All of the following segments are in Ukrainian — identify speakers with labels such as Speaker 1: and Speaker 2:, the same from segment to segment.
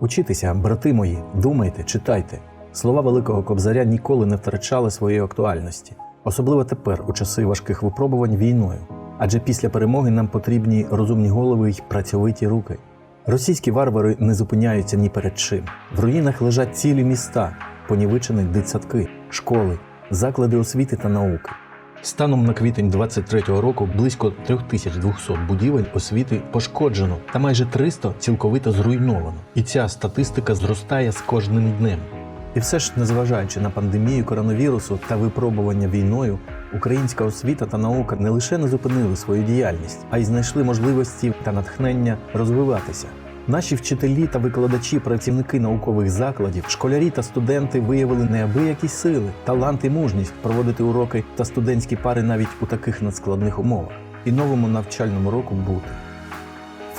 Speaker 1: Учітеся, брати мої, думайте, читайте. Слова Великого Кобзаря ніколи не втрачали своєї актуальності, особливо тепер, у часи важких випробувань війною. Адже після перемоги нам потрібні розумні голови й працьовиті руки. Російські варвари не зупиняються ні перед чим. В руїнах лежать цілі міста, понівечені дитсадки, школи, заклади освіти та науки. Станом на квітень 23-го року близько 3200 будівель освіти пошкоджено та майже 300 цілковито зруйновано. І ця статистика зростає з кожним днем. І все ж, незважаючи на пандемію коронавірусу та випробування війною, українська освіта та наука не лише не зупинили свою діяльність, а й знайшли можливості та натхнення розвиватися. Наші вчителі та викладачі, працівники наукових закладів, школярі та студенти виявили неабиякі сили, талант і мужність проводити уроки та студентські пари навіть у таких надскладних умовах і новому навчальному року бути.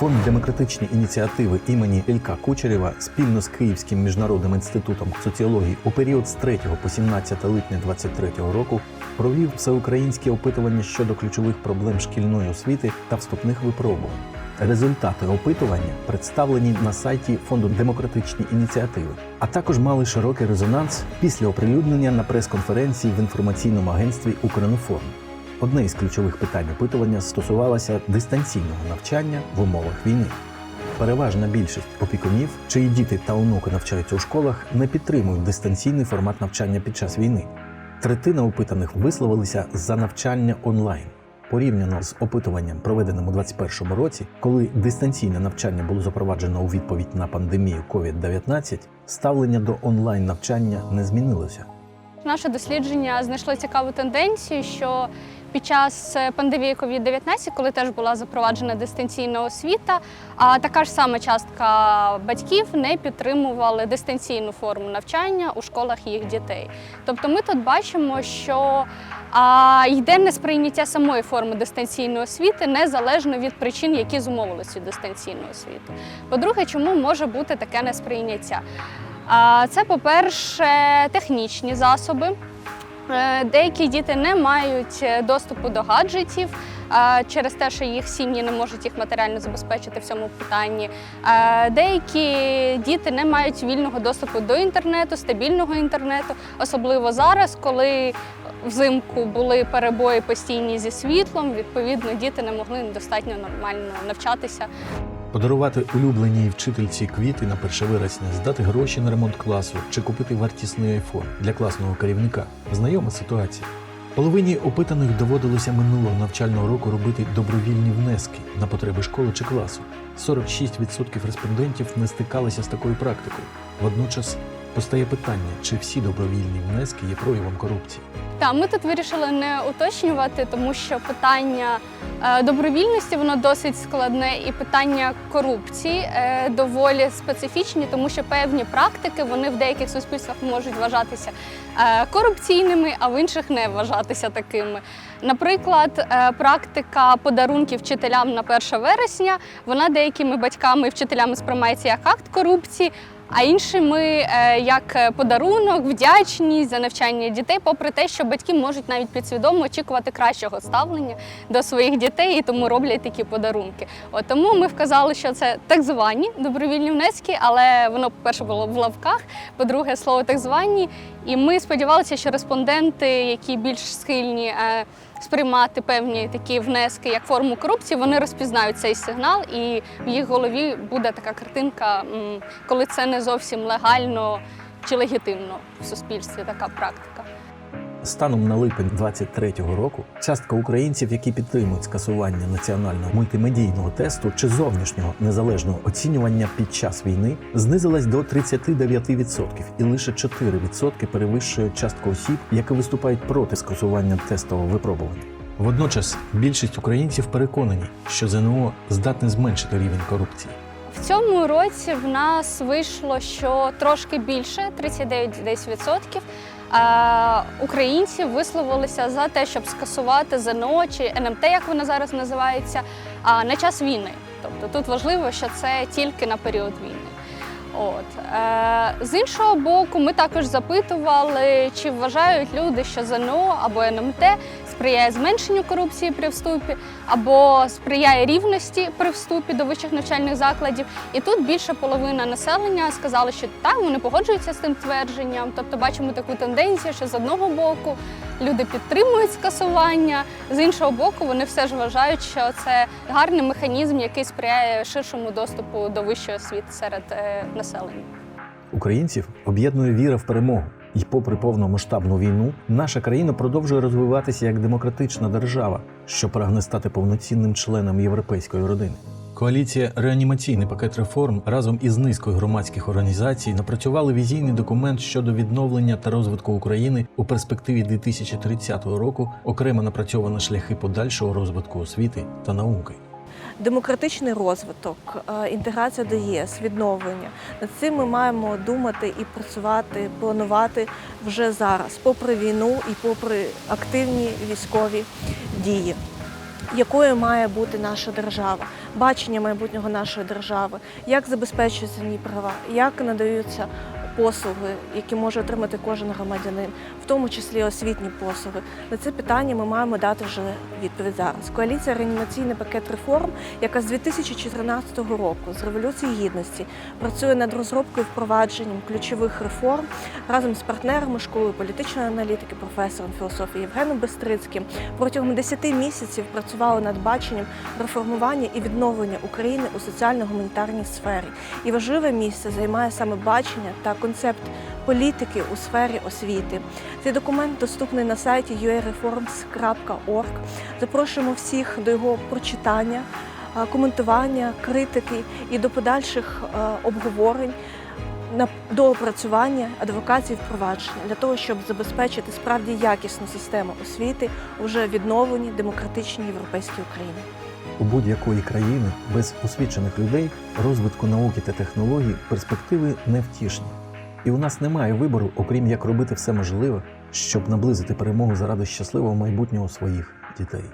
Speaker 1: Фонд демократичні ініціативи імені Ілька Кучерєва спільно з Київським міжнародним інститутом соціології у період з 3 по 17 липня 2023 року провів всеукраїнське опитування щодо ключових проблем шкільної освіти та вступних випробувань. Результати опитування представлені на сайті фонду демократичні ініціативи, а також мали широкий резонанс після оприлюднення на прес-конференції в інформаційному агентстві Укрінформ. Одне із ключових питань опитування стосувалося дистанційного навчання в умовах війни. Переважна більшість опікунів, чиї діти та онуки навчаються у школах, не підтримують дистанційний формат навчання під час війни. Третина опитаних висловилися за навчання онлайн. Порівняно з опитуванням, проведеним у 2021 році, коли дистанційне навчання було запроваджено у відповідь на пандемію COVID-19, ставлення до онлайн навчання не змінилося.
Speaker 2: Наше дослідження знайшло цікаву тенденцію, що під час е, пандемії COVID-19, коли теж була запроваджена дистанційна освіта, а така ж сама частка батьків не підтримували дистанційну форму навчання у школах їх дітей. Тобто ми тут бачимо, що а, йде несприйняття самої форми дистанційної освіти незалежно від причин, які зумовили цю дистанційну освіту. По-друге, чому може бути таке несприйняття? А, Це, по-перше, технічні засоби. Е, Деякі діти не мають е, доступу до гаджетів через те, що їх сім'ї не можуть їх матеріально забезпечити в цьому питанні. Е, Деякі діти не мають вільного доступу до інтернету, стабільного інтернету, особливо зараз, коли взимку були перебої постійні зі світлом. Відповідно, діти не могли достатньо нормально навчатися.
Speaker 1: Подарувати улюбленій вчительці квіти на 1 вересня, здати гроші на ремонт класу чи купити вартісний айфон для класного керівника. Знайома ситуація. Половині опитаних доводилося минулого навчального року робити добровільні внески на потреби школи чи класу. 46% респондентів не стикалися з такою практикою. Водночас постає питання, чи всі добровільні внески є проявом корупції.
Speaker 2: Та ми тут вирішили не уточнювати, тому що питання е, добровільності воно досить складне, і питання корупції е, доволі специфічні, тому що певні практики вони в деяких суспільствах можуть вважатися е, корупційними, а в інших не вважатися такими. Наприклад, практика подарунків вчителям на 1 вересня, вона деякими батьками і вчителями сприймається як акт корупції. А іншими е, як подарунок, вдячність за навчання дітей, попри те, що батьки можуть навіть підсвідомо очікувати кращого ставлення до своїх дітей і тому роблять такі подарунки. От тому ми вказали, що це так звані добровільні внески, але воно, по-перше, було в лавках, по-друге, слово так звані. І ми сподівалися, що респонденти, які більш схильні е, сприймати певні такі внески як форму корупції, вони розпізнають цей сигнал, і в їх голові буде така картинка, коли це не зовсім легально чи легітимно в суспільстві така практика.
Speaker 1: Станом на липень 2023 року частка українців, які підтримують скасування національного мультимедійного тесту чи зовнішнього незалежного оцінювання під час війни, знизилась до 39% і лише 4% перевищує частку осіб, які виступають проти скасування тестового випробування. Водночас більшість українців переконані, що ЗНО здатне зменшити рівень корупції.
Speaker 2: В цьому році в нас вийшло, що трошки більше 39 десь відсотків. Українців висловилися за те, щоб скасувати ЗНО чи НМТ, як воно зараз називається, на час війни. Тобто тут важливо, що це тільки на період війни. От е, з іншого боку, ми також запитували, чи вважають люди, що ЗНО або НМТ сприяє зменшенню корупції при вступі, або сприяє рівності при вступі до вищих навчальних закладів. І тут більше половина населення сказали, що так, вони погоджуються з тим твердженням. Тобто бачимо таку тенденцію, що з одного боку люди підтримують скасування, з іншого боку, вони все ж вважають, що це гарний механізм, який сприяє ширшому доступу до вищої освіти серед е, населення.
Speaker 1: Українців об'єднує віра в перемогу. І попри повномасштабну війну, наша країна продовжує розвиватися як демократична держава, що прагне стати повноцінним членом європейської родини. Коаліція Реанімаційний пакет реформ разом із низкою громадських організацій напрацювали візійний документ щодо відновлення та розвитку України у перспективі 2030 року, окремо напрацьовано шляхи подальшого розвитку освіти та науки.
Speaker 3: Демократичний розвиток, е, інтеграція до ЄС, відновлення. Над цим ми маємо думати і працювати, планувати вже зараз, попри війну і попри активні військові дії. Якою має бути наша держава, бачення майбутнього нашої держави, як забезпечуються в права, як надаються послуги, які може отримати кожен громадянин, тому числі освітні послуги. На це питання ми маємо дати вже відповідь зараз. Коаліція реанімаційний пакет реформ, яка з 2014 року з революції гідності працює над розробкою і впровадженням ключових реформ разом з партнерами школи політичної аналітики, професором філософії Євгеном Бестрицьким протягом 10 місяців працювали над баченням реформування і відновлення України у соціально-гуманітарній сфері. І важливе місце займає саме бачення та концепт політики у сфері освіти. Цей документ доступний на сайті uareforms.org. Запрошуємо всіх до його прочитання, е, коментування, критики і до подальших е, обговорень. На доопрацювання адвокації впровадження для того, щоб забезпечити справді якісну систему освіти уже відновленій демократичній європейській Україні.
Speaker 1: У будь-якої країни без освічених людей розвитку науки та технологій перспективи невтішні. І у нас немає вибору, окрім як робити все можливе, щоб наблизити перемогу заради щасливого майбутнього своїх дітей.